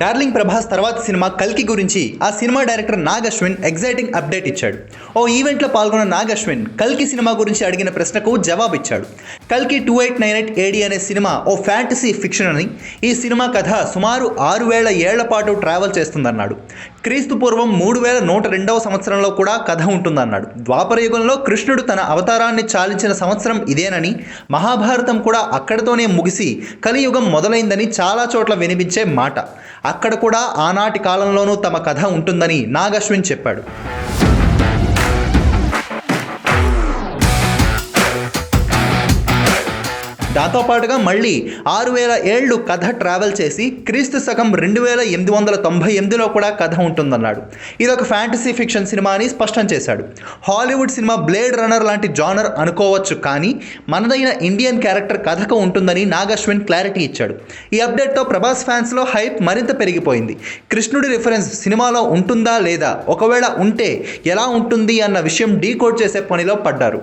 Darling Prabhas తర్వాత cinema కల్కి గురించి ఆ cinema director Nag Ashwin exciting update ఇచ్చాడు. ఓ ఈవెంట్లో పాల్గొన్న నాగ్ అశ్విన్ కల్కి సినిమా గురించి అడిగిన ప్రశ్నకు జవాబు ఇచ్చాడు కల్కి two eight nine eight AD అనే సినిమా ఓ ఫ్యాంటసీ ఫిక్షన్ అని ఈ సినిమా కథ సుమారు ఆరు వేల ఏళ్ళ పాటు ట్రావెల్ చేస్తుందన్నాడు. క్రీస్తు పూర్వం మూడు వేల నూట రెండవ సంవత్సరంలో కూడా కథ ఉంటుందన్నాడు. ద్వాపర యుగంలో కృష్ణుడు తన అవతారాన్ని చాలించిన సంవత్సరం ఇదేనని మహాభారతం కూడా అక్కడితోనే ముగిసి కలియుగం మొదలైందని చాలా చోట్ల వినిపించే మాట. అక్కడ కూడా ఆనాటి కాలంలోనూ తమ కథ ఉంటుందని నాగశ్విన్ చెప్పాడు. దాంతోపాటుగా మళ్ళీ ఆరు వేల ఏళ్ళు కథ ట్రావెల్ చేసి క్రీస్తు శకం రెండు వేల ఎనిమిది వందల తొంభై ఎనిమిదిలో కూడా కథ ఉంటుందన్నాడు. ఇది ఒక ఫ్యాంటసీ ఫిక్షన్ సినిమా అని స్పష్టం చేశాడు. హాలీవుడ్ సినిమా బ్లేడ్ రన్నర్ లాంటి జానర్ అనుకోవచ్చు కానీ మనదైన ఇండియన్ క్యారెక్టర్ కథకు ఉంటుందని నాగశ్విన్ క్లారిటీ ఇచ్చాడు. ఈ అప్డేట్తో ప్రభాస్ ఫ్యాన్స్లో హైప్ మరింత పెరిగిపోయింది. కృష్ణుడి రిఫరెన్స్ సినిమాలో ఉంటుందా లేదా? ఒకవేళ ఉంటే ఎలా ఉంటుంది అన్న విషయం డీకోడ్ చేసే పనిలో పడ్డారు.